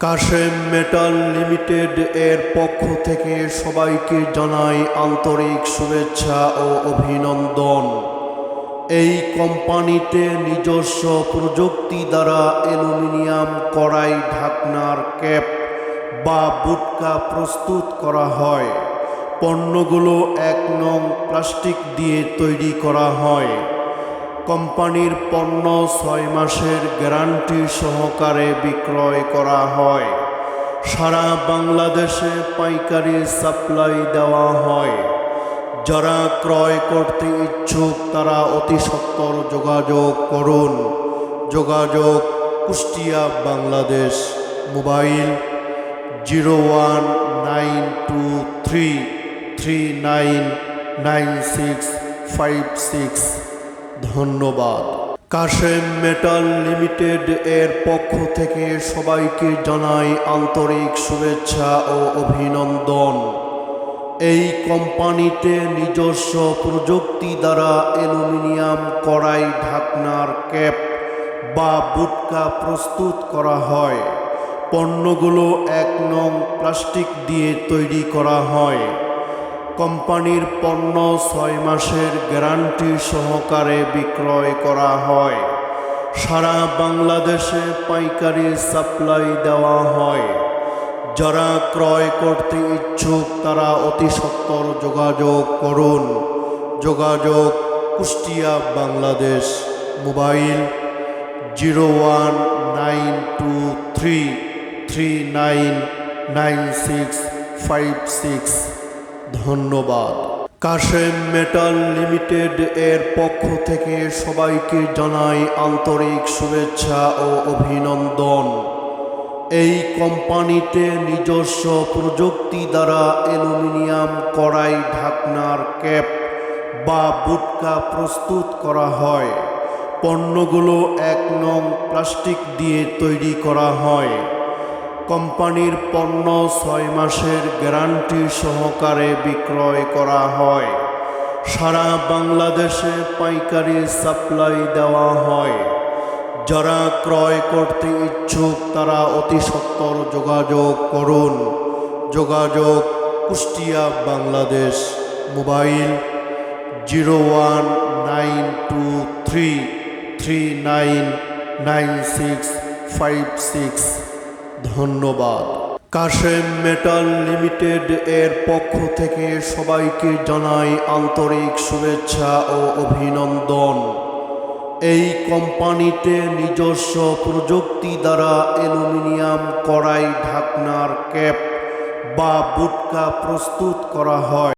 Kashem metal limited এর পক্ষ থেকে সবাইকে জানাই আন্তরিক শুভেচ্ছা ও অভিনন্দন। এই কোম্পানিতে নিজস্ব প্রযুক্তি দ্বারা অ্যালুমিনিয়াম কড়াই ঢাকনার ক্যাপ বা বুটকা প্রস্তুত করা হয়। পণ্যগুলো এক নং প্লাস্টিক দিয়ে তৈরি করা হয়। কোম্পানির পণ্য ছয় মাসের গ্যারান্টি সহকারে বিক্রয় করা হয়। সারা বাংলাদেশে পাইকারি সাপ্লাই দেওয়া হয়। যারা ক্রয় করতে ইচ্ছুক, তারা অতি সত্বর যোগাযোগ করুন। যোগাযোগ, Kushtia, Bangladesh. Mobile zero one nine two three three nine nine six five six. ধন্যবাদ। কাশেম মেটাল লিমিটেড এর পক্ষ থেকে সবাইকে জানাই আন্তরিক শুভেচ্ছা ও অভিনন্দন। এই কোম্পানিতে নিজস্ব প্রযুক্তি দ্বারা অ্যালুমিনিয়াম কড়াই ঢাকনার ক্যাপ বা বুটকা প্রস্তুত করা হয়। পণ্যগুলো এক নং প্লাস্টিক দিয়ে তৈরি করা হয়। কোম্পানির পণ্য ছয় মাসের গ্যারান্টি সহকারে বিক্রয় করা হয়। সারা বাংলাদেশে পাইকারি সাপ্লাই দেওয়া হয়। যারা ক্রয় করতে ইচ্ছুক, তারা অতি সত্বর যোগাযোগ করুন। যোগাযোগ, Kushtia, Bangladesh. Mobile zero one nine two three three nine nine six five six. ধন্যবাদ। কাশেম মেটাল লিমিটেড এর পক্ষ থেকে সবাইকে জানাই আন্তরিক শুভেচ্ছা ও অভিনন্দন। এই কোম্পানিতে নিজস্ব প্রযুক্তি দ্বারা অ্যালুমিনিয়াম কড়াই ঢাকনার ক্যাপ বা বুটকা প্রস্তুত করা হয়। পণ্যগুলো এক নং প্লাস্টিক দিয়ে তৈরি করা হয়। কোম্পানির পণ্য ছয় মাসের গ্যারান্টি সহকারে বিক্রয় করা হয়। সারা বাংলাদেশে পাইকারি সাপ্লাই দেওয়া হয়। যারা ক্রয় করতে ইচ্ছুক তারা অতি সত্বর যোগাযোগ করুন। যোগাযোগ Kushtia, Bangladesh. Mobile zero one nine two three three nine nine six five six. ধন্যবাদ। কাশেম মেটাল লিমিটেড এর পক্ষ থেকে সবাইকে জানাই আন্তরিক শুভেচ্ছা ও অভিনন্দন। এই কোম্পানিতে নিজস্ব প্রযুক্তি দ্বারা অ্যালুমিনিয়াম কড়াই ঢাকনার ক্যাপ বা বুটকা প্রস্তুত করা হয়।